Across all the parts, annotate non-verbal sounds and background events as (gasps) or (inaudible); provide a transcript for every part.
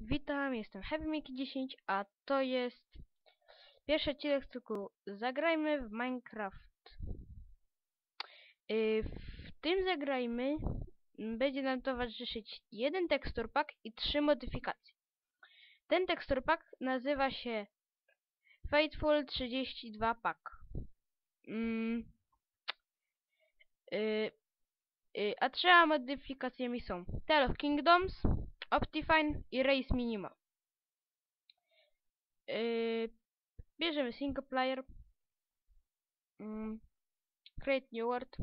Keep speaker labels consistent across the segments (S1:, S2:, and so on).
S1: Witam, jestem HeavyMickey10, a to jest pierwszy odcinek z cyklu Zagrajmy w Minecraft. Yy, w tym Zagrajmy będzie nam towarzyszyć jeden tekstur pack i trzy modyfikacje. Ten tekstur pack nazywa się Fateful 32 Pack. Yy, yy, a trzema modyfikacjami są Tale of Kingdoms, Optifine i Race Minimal. Yy, bierzemy single player. Mm, create new world.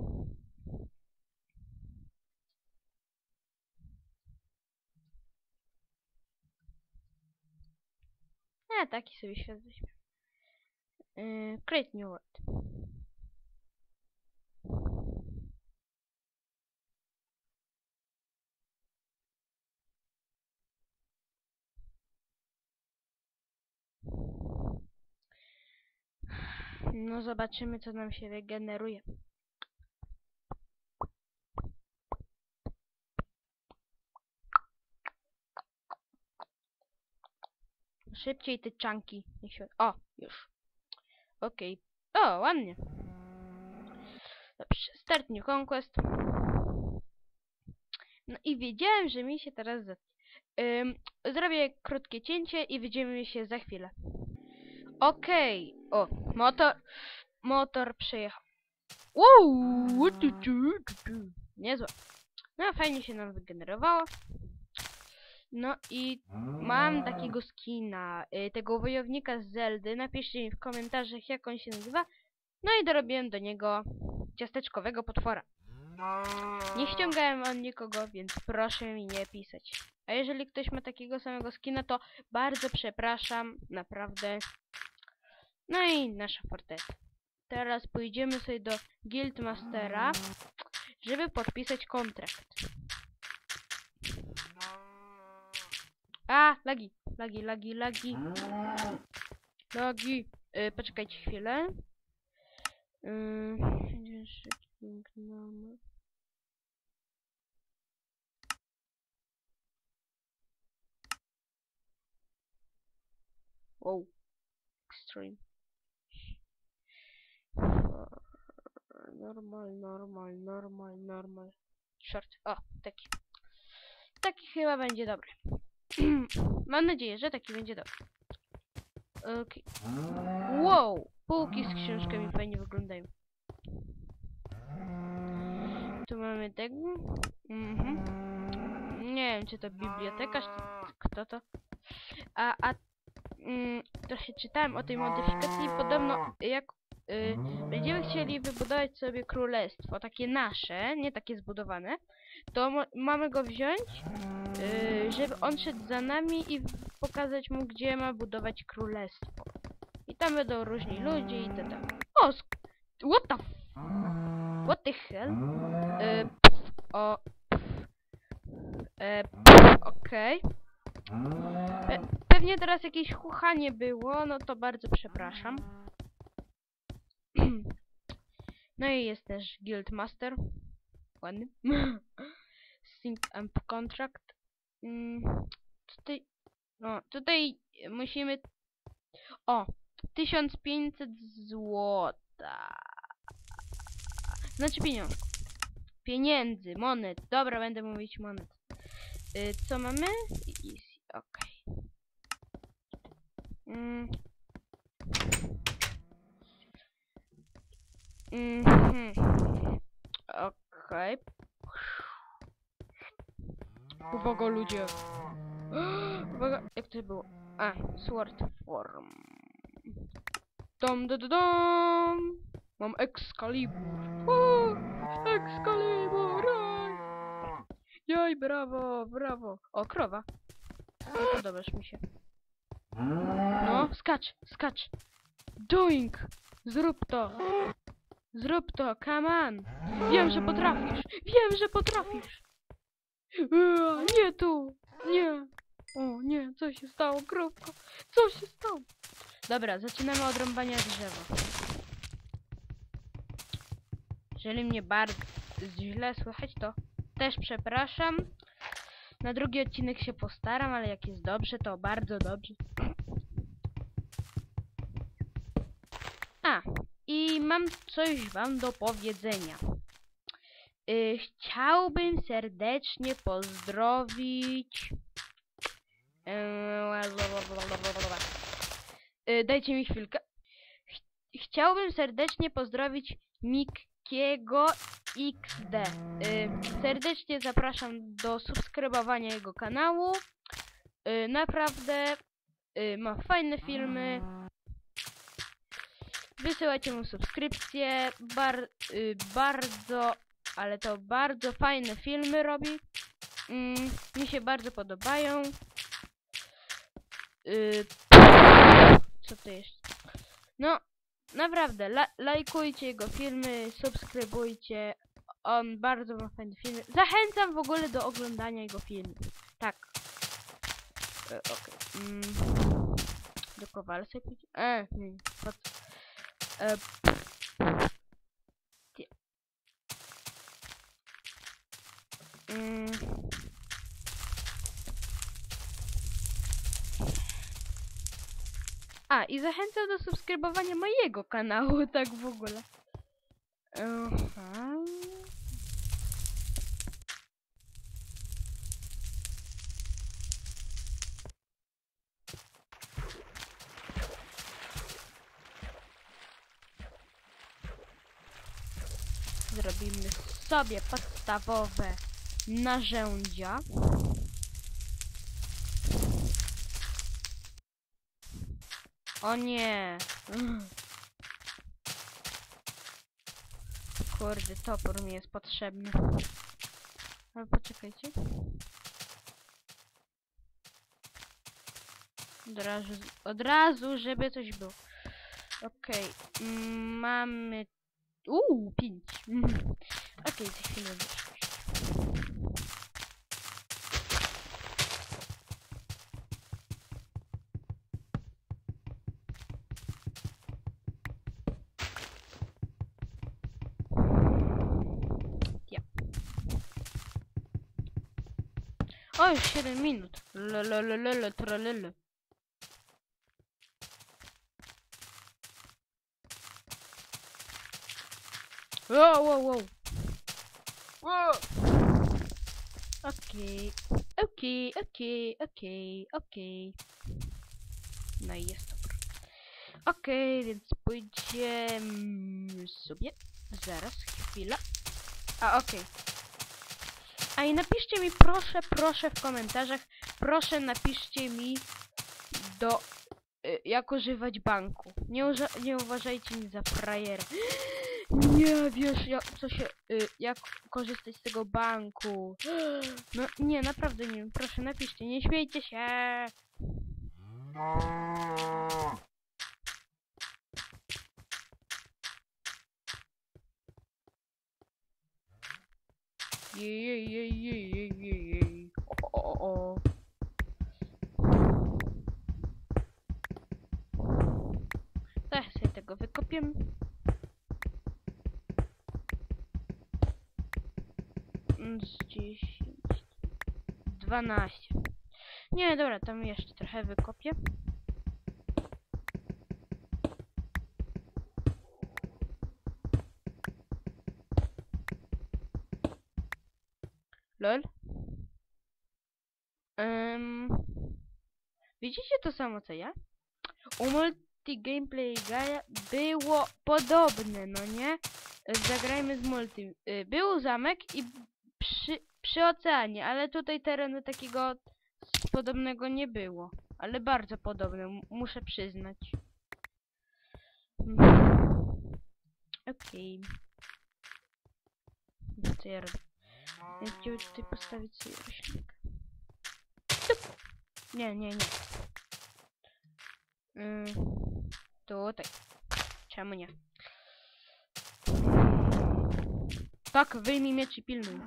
S1: A, taki sobie świat weźmie. Yy, create new world. No zobaczymy co nam się wygeneruje. Szybciej te czanki. O, już. Okej. O, ładnie. Dobrze, start new conquest. No i wiedziałem, że mi się teraz zrobię krótkie cięcie i widzimy się za chwilę. Okej. O, motor... Motor przejechał. Wow! Niezłe. No, fajnie się nam wygenerowało. No i mam takiego skina, y, tego wojownika z Zeldy. Napiszcie mi w komentarzach, jak on się nazywa. No i dorobiłem do niego ciasteczkowego potwora. Nie ściągałem od nikogo, więc proszę mi nie pisać. A jeżeli ktoś ma takiego samego skina, to bardzo przepraszam, naprawdę. No i nasza forteca. Teraz pójdziemy sobie do Guildmastera, żeby podpisać kontrakt. A, lagi, lagi, lagi, lagi. Lagi. Y, poczekajcie chwilę. Y, Kingdom. Wow. Extreme. Normal, normal, normal, normal. Short. O, taki. Taki chyba będzie dobry. (clears throat) Mam nadzieję, że taki będzie dobry. Okej. Wow! Półki z książkami fajnie wyglądają. Tu mamy tego. Mhm. Nie wiem, czy to bibliotekarz, czy kto to. A, a mm, trochę czytałem o tej modyfikacji i podobno jak y, będziemy chcieli wybudować sobie królestwo, takie nasze, nie takie zbudowane, to mamy go wziąć, y, żeby on szedł za nami i pokazać mu, gdzie ma budować królestwo. I tam będą różni ludzie i tak dalej. O, what the f- What the hell? Y, pf, o, pf, e, okej. Pe- pewnie teraz jakieś chuchanie było, no to bardzo przepraszam. (clears throat) No i jest też Guildmaster. Ładny. (laughs) Sync and Contract. Mm, tutaj, no, tutaj musimy... O, 1500 złota. Znaczy pieniążków. Pieniędzy, monet. Dobra, będę mówić monet. Y, co mamy? Easy, okej. Mm. Mhm. Okej. Uwaga ludzie. (gasps) Uwaga, jak to było? A, sword form. Dom, dom, dom. Mam Excalibur. Excalibur. aj. Jaj, brawo, brawo. O, krowa. Nie podobasz mi się. No, skacz, skacz. Doink! Zrób to! Zrób to, come on! Wiem, że potrafisz! Wiem, że potrafisz! Eee, nie tu! Nie! O nie, co się stało, krówko? Co się stało? Dobra, zaczynamy od rąbania drzewa. Jeżeli mnie bardzo źle słychać, to też przepraszam. Na drugi odcinek się postaram, ale jak jest dobrze, to bardzo dobrze. A, i mam coś wam do powiedzenia. Y, chciałbym serdecznie pozdrowić. Eee, Y, dajcie mi chwilkę. Ch- Chciałbym serdecznie pozdrowić Mikiego XD. Y, serdecznie zapraszam do subskrybowania jego kanału. Y, naprawdę y, ma fajne filmy. Wysyłajcie mu subskrypcje. Bar, bardzo, ale to bardzo fajne filmy robi. Mm, mi się bardzo podobają. Co to jest? No, naprawdę, la lajkujcie jego filmy, subskrybujcie. On bardzo ma fajne filmy. Zachęcam w ogóle do oglądania jego filmów. Tak. E, Okej. Mm. Do Kowalsa pójdzie? E, nie. E. A, i zachęcam do subskrybowania mojego kanału, (laughs) tak w ogóle. Aha. Zrobimy sobie podstawowe narzędzia. O nie. Kurde, topór mi jest potrzebny. Ale poczekajcie. Od razu, od razu, żeby coś było. Okej, mm, mamy... Uuu, pięć. Mm. Okej, za chwilę O, już 7 minut. Lelelelele, tralele. Wow, wow, wow. Wow. Okej, okej, okej, okej, okej. No i jest dobra. Okej, więc pójdziemy sobie. Zaraz, chwila. A, okej. A i napiszcie mi proszę, proszę w komentarzach, proszę napiszcie mi do y, jak używać banku. Nie, uża- nie uważajcie mnie za frajerę. (gasps) Nie wiesz jak, co się, y, jak korzystać z tego banku. (gasps) No nie, naprawdę nie wiem. Proszę napiszcie, nie śmiejcie się. Jej, jej, jej, jej, jej, jej, jej. O, o, o. Teraz sobie tego wykopię. Z 10. 12. Nie, dobra, tam jeszcze trochę wykopię. Lol. Ym, widzicie to samo co ja? U multi gameplay było podobne, no nie? Zagrajmy z multi. Y, Był zamek i przy, przy oceanie, ale tutaj terenu takiego podobnego nie było. Ale bardzo podobne, muszę przyznać. Mm. Okej. Co ja robię? Ja chciałem tutaj postawić sobie roślinkę. Nie, nie, nie. Mm, tutaj. Czemu nie? Tak, wyjmij miecz i pilnuj.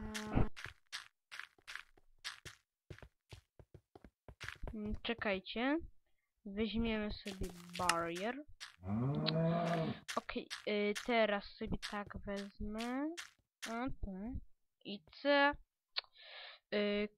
S1: Mm, Czekajcie. Weźmiemy sobie barrier. Okej, y, teraz sobie tak wezmę. A, tak. I C. Y,